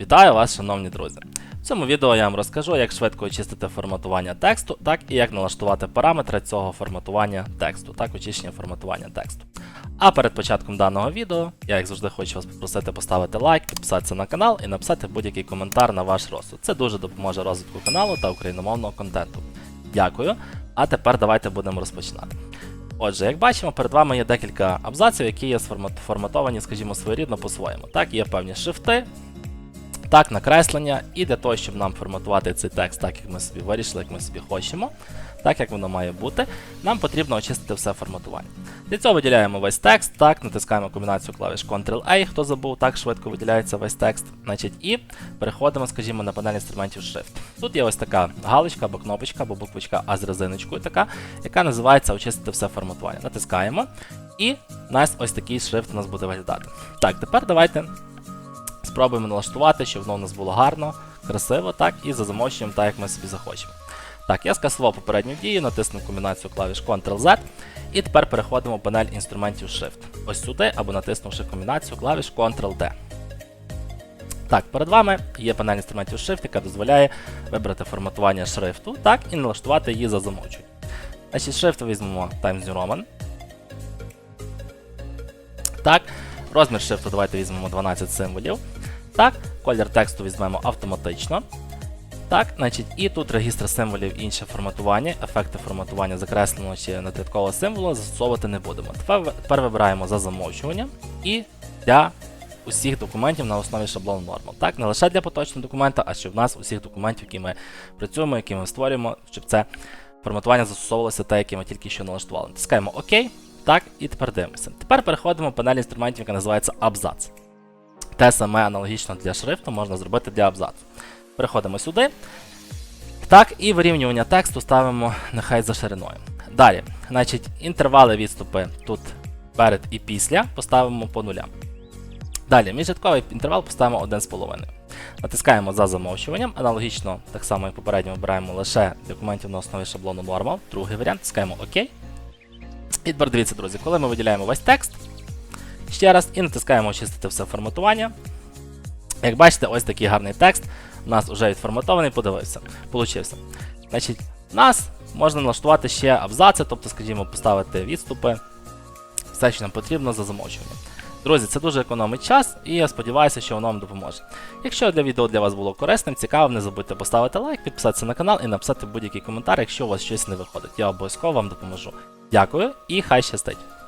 Вітаю вас, шановні друзі! В цьому відео я вам розкажу, як швидко очистити форматування тексту, так і як налаштувати параметри цього форматування тексту, так очищення форматування тексту. А перед початком даного відео, я як завжди хочу вас попросити поставити лайк, підписатися на канал і написати будь-який коментар на ваш розсуд. Це дуже допоможе розвитку каналу та україномовного контенту. Дякую. А тепер давайте будемо розпочинати. Отже, як бачимо, перед вами є декілька абзаців, які є сформат- форматовані, скажімо, своєрідно по-своєму. Так, є певні шрифти, так, накреслення, і для того, щоб нам форматувати цей текст так, як ми собі вирішили, як ми собі хочемо, так як воно має бути, нам потрібно очистити все форматування. Для цього виділяємо весь текст, так, натискаємо комбінацію клавіш Ctrl-A, хто забув, так швидко виділяється весь текст. Значить, і переходимо, скажімо, на панель інструментів шрифт. Тут є ось така галочка або кнопочка, або буквочка А з резиночкою, така, яка називається Очистити все форматування. Натискаємо, і у нас ось такий шрифт у нас буде виглядати. Так, тепер давайте спробуємо налаштувати, щоб воно у нас було гарно, красиво, так, і за замовченням, так як ми собі захочемо. Так, я скасував попередню дію, натиснув комбінацію клавіш Ctrl-Z, і тепер переходимо в панель інструментів Shift. Ось сюди, або натиснувши комбінацію клавіш Ctrl-D. Так, перед вами є панель інструментів Shift, яка дозволяє вибрати форматування шрифту, так, і налаштувати її за замовчуванням. Значить, шрифт візьмемо Times New Roman. Так, розмір шрифту давайте візьмемо 12 символів. Так, колір тексту візьмемо автоматично. Так, значить, і тут регістр символів, інше форматування, ефекти форматування закресленого чи натяткового символу застосовувати не будемо. Тепер, вибираємо за замовчуванням і для усіх документів на основі шаблону нормал. Так, не лише для поточного документа, а щоб в нас усіх документів, які ми працюємо, які ми створюємо, щоб це форматування застосовувалося те, яке ми тільки що налаштували. Натискаємо ОК. Так, і тепер дивимося. Тепер переходимо в панель інструментів, яка називається абзац. Те саме аналогічно для шрифту можна зробити для абзацу. Переходимо сюди. Так, і вирівнювання тексту ставимо нехай за шириною. Далі, значить, інтервали відступи тут перед і після поставимо по нулям. Далі, міжрядковий інтервал поставимо 1,5. Натискаємо за замовчуванням. Аналогічно, так само як попередньо, обираємо лише документів на основі шаблону Normal. Другий варіант, натискаємо ОК. І тепер дивіться, друзі, коли ми виділяємо весь текст, ще раз і натискаємо очистити все форматування. Як бачите, ось такий гарний текст у нас вже відформатований, подивився, получився. Значить, нас можна налаштувати ще абзаци, тобто, скажімо, поставити відступи, все, що нам потрібно за замовчуванням. Друзі, це дуже економить час, і я сподіваюся, що воно вам допоможе. Якщо для відео для вас було корисним, цікавим, не забудьте поставити лайк, підписатися на канал і написати будь-який коментар, якщо у вас щось не виходить. Я обов'язково вам допоможу. Дякую і хай щастить!